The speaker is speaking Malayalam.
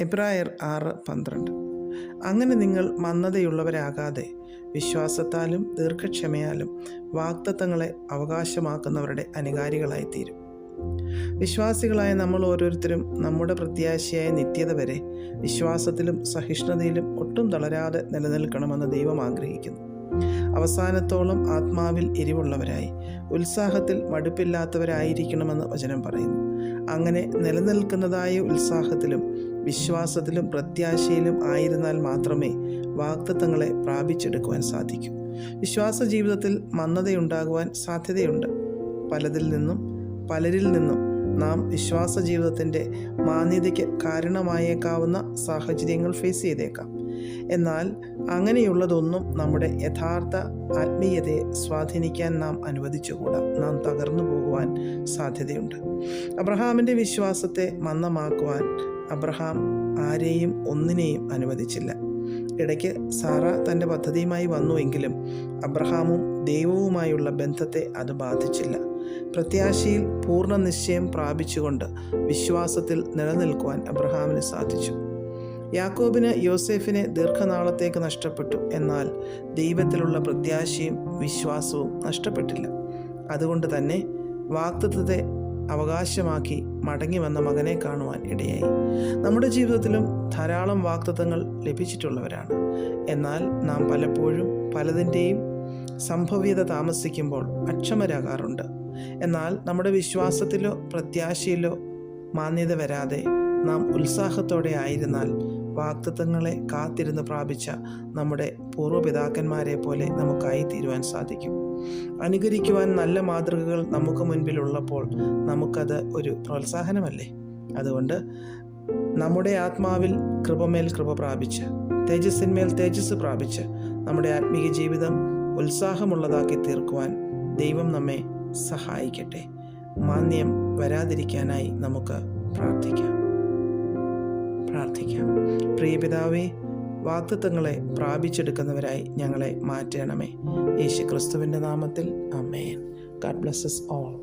എബ്രായർ ആറ് പന്ത്രണ്ട്. അങ്ങനെ നിങ്ങൾ മന്ദതയുള്ളവരാകാതെ വിശ്വാസത്താലും ദീർഘക്ഷമയാലും വാക്തത്വങ്ങളെ അവകാശമാക്കുന്നവരുടെ അനുകാരികളായിത്തീരും. വിശ്വാസികളായ നമ്മൾ ഓരോരുത്തരും നമ്മുടെ പ്രത്യാശയായ നിത്യത വരെ വിശ്വാസത്തിലും സഹിഷ്ണുതയിലും ഒട്ടും തളരാതെ നിലനിൽക്കണമെന്ന് ദൈവം ആഗ്രഹിക്കുന്നു. അവസാനത്തോളം ആത്മാവിൽ എരിവുള്ളവരായി ഉത്സാഹത്തിൽ മടുപ്പില്ലാത്തവരായിരിക്കണമെന്ന് വചനം പറയുന്നു. അങ്ങനെ നിലനിൽക്കുന്നതായ ഉത്സാഹത്തിലും വിശ്വാസത്തിലും പ്രത്യാശയിലും ആയിരുന്നാൽ മാത്രമേ വാക്തത്വങ്ങളെ പ്രാപിച്ചെടുക്കുവാൻ സാധിക്കൂ. വിശ്വാസ ജീവിതത്തിൽ മന്ദതയുണ്ടാകുവാൻ സാധ്യതയുണ്ട്. പലതിൽ നിന്നും പലരിൽ നിന്നും നാം വിശ്വാസ ജീവിതത്തിന്റെ മാന്യതയ്ക്ക് കാരണമായേക്കാവുന്ന സാഹചര്യങ്ങൾ ഫേസ് ചെയ്തേക്കാം. എന്നാൽ അങ്ങനെയുള്ളതൊന്നും നമ്മുടെ യഥാർത്ഥ ആത്മീയതയെ സ്വാധീനിക്കാൻ നാം അനുവദിച്ചുകൂടാ. നാം തകർന്നു പോകുവാൻ സാധ്യതയുണ്ട്. അബ്രഹാമിന്റെ വിശ്വാസത്തെ മന്ദമാക്കുവാൻ അബ്രഹാം ആരെയും ഒന്നിനെയും അനുവദിച്ചില്ല. ഇടയ്ക്ക് സാറ തന്റെ പദ്ധതിയുമായി വന്നുവെങ്കിലും അബ്രഹാമും ദൈവവുമായുള്ള ബന്ധത്തെ അത് ബാധിച്ചില്ല. പ്രത്യാശയിൽ പൂർണ നിശ്ചയം പ്രാപിച്ചുകൊണ്ട് വിശ്വാസത്തിൽ നിലനിൽക്കുവാൻ അബ്രഹാമിന് സാധിച്ചു. യാക്കോബിന് യോസേഫിനെ ദീർഘനാളത്തേക്ക് നഷ്ടപ്പെട്ടു. എന്നാൽ ദൈവത്തിലുള്ള പ്രത്യാശയും വിശ്വാസവും നഷ്ടപ്പെട്ടില്ല. അതുകൊണ്ട് തന്നെ വാക്തത്വത്തെ അവകാശമാക്കി മടങ്ങി വന്ന മകനെ കാണുവാൻ ഇടയായി. നമ്മുടെ ജീവിതത്തിലും ധാരാളം വാക്തത്വങ്ങൾ ലഭിച്ചിട്ടുള്ളവരാണ്. എന്നാൽ നാം പലപ്പോഴും പലതിന്റെയും സംഭവ്യത താമസിക്കുമ്പോൾ അക്ഷമരാകാറുണ്ട്. എന്നാൽ നമ്മുടെ വിശ്വാസത്തിലോ പ്രത്യാശയിലോ മാന്യത വരാതെ നാം ഉത്സാഹത്തോടെ ആയിരുന്നാൽ വാക്തത്വങ്ങളെ കാത്തിരുന്ന് പ്രാപിച്ച നമ്മുടെ പൂർവപിതാക്കന്മാരെ പോലെ നമുക്കായി തീരുവാൻ സാധിക്കും. അനുകരിക്കുവാൻ നല്ല മാതൃകകൾ നമുക്ക് മുൻപിലുള്ളപ്പോൾ നമുക്കത് ഒരു പ്രോത്സാഹനമല്ലേ? അതുകൊണ്ട് നമ്മുടെ ആത്മാവിൽ കൃപമേൽ കൃപ പ്രാപിച്ച് തേജസ്സിന്മേൽ തേജസ് പ്രാപിച്ച് നമ്മുടെ ആത്മീയ ജീവിതം ഉത്സാഹമുള്ളതാക്കി തീർക്കുവാൻ ദൈവം നമ്മെ സഹായിക്കട്ടെ. മാന്യം വരാതിരിക്കാനായി നമുക്ക് പ്രാർത്ഥിക്കാം. പ്രാർത്ഥിക്കാം. പ്രിയപിതാവേ വാക്തത്വങ്ങളെ പ്രാപിച്ചെടുക്കുന്നവരായി ഞങ്ങളെ മാറ്റണമേ. യേശു ക്രിസ്തുവിന്റെ നാമത്തിൽ അമ്മേൻ ഗാഡ് ബ്ലസ്സസ് ഓൾ